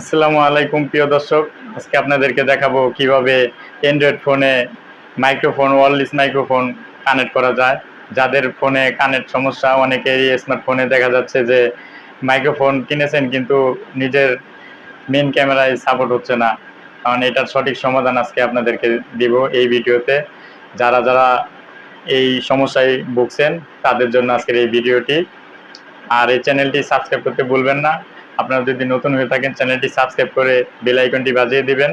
আসসালামু আলাইকুম, প্রিয় দর্শক। আজকে আপনাদেরকে দেখাবো কীভাবে অ্যান্ড্রয়েড ফোনে মাইক্রোফোন ওয়ারলেস মাইক্রোফোন কানেক্ট করা যায়। যাদের ফোনে কানেক্ট সমস্যা, অনেকেরই স্মার্টফোনে দেখা যাচ্ছে যে মাইক্রোফোন কিনেছেন কিন্তু নিজের মেন ক্যামেরায় সাপোর্ট হচ্ছে না। কারণ এটার সঠিক সমাধান আজকে আপনাদেরকে দিব এই ভিডিওতে। যারা যারা এই সমস্যায় ভুগছেন, তাদের জন্য আজকের এই ভিডিওটি। আর এই চ্যানেলটি সাবস্ক্রাইব করতে ভুলবেন না। আপনারা যদি নতুন হয়ে থাকেন, চ্যানেলটি সাবস্ক্রাইব করে বেল আইকনটি বাজিয়ে দিবেন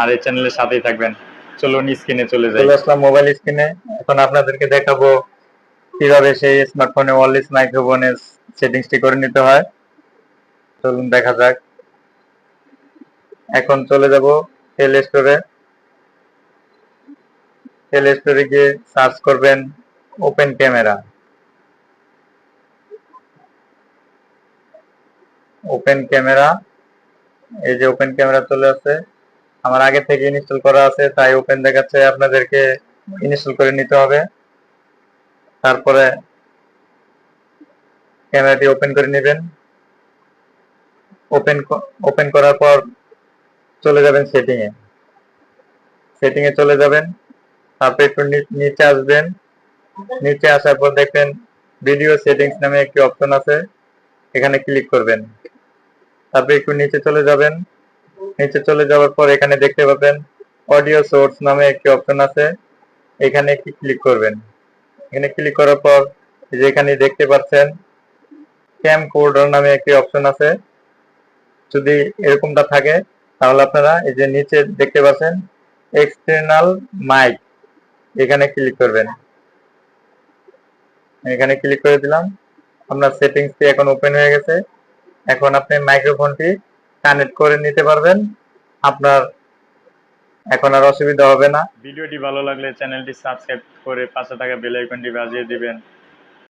আর এই চ্যানেলের সাথেই থাকবেন। চলুন স্ক্রিনে চলে যাই। আসলাম মোবাইল স্ক্রিনে এখন আপনাদেরকে দেখাবো কীভাবে সেই স্মার্টফোনে ওয়ারলেস মাইক্রোফোনের সেটিংসটি করে নিতে হয়। চলুন দেখা যাক। এখন চলে যাব প্লে স্টোরে প্লে স্টোরে গিয়ে সার্চ করবেন ওপেন ক্যামেরা ওপেন ক্যামেরা এই যে ওপেন ক্যামেরা চলে আসছে আমার আগে থেকে ইনস্টল করা আছে, তাই ওপেন দেখাচ্ছে, আপনাদেরকে ইনস্টল করে নিতে হবে। তারপরে ক্যামেরাটি ওপেন করে নেবেন। ওপেন ওপেন করার পর চলে যাবেন সেটিং এ সেটিং এ চলে যাবেন, তারপর একটু নিচে আসবেন। নিচে আসার পর দেখবেন ভিডিও সেটিংস নামে একটি অপশন আছে। এখানে ক্লিক করবেন। তারপর একটু নিচে চলে যাবেন। নিচে চলে যাওয়ার পর এখানে দেখতে পাবেন অডিও সোর্স নামে একটি অপশন আছে। এখানে একটি ক্লিক করবেন। এখানে ক্লিক করার পর যে এখানে দেখতে পাচ্ছেন ক্যাম কোডার নামে একটি অপশন আছে। যদি এরকমটা থাকে, তাহলে আপনারা এই যে নিচে দেখতে পাচ্ছেন এক্সটার্নাল মাইক এখানে ক্লিক করবেন। এখানে ক্লিক করে দিলাম। আপনার সেটিংসটি এখন ওপেন হয়ে গেছে। এখন আপনি মাইক্রোফোনটি কানেক্ট করে নিতে পারবেন। আপনার এখন আর অসুবিধা হবে না। ভিডিওটি ভালো লাগলে চ্যানেলটি সাবস্ক্রাইব করে পাশে থাকা বেল আইকনটি বাজিয়ে দিবেন।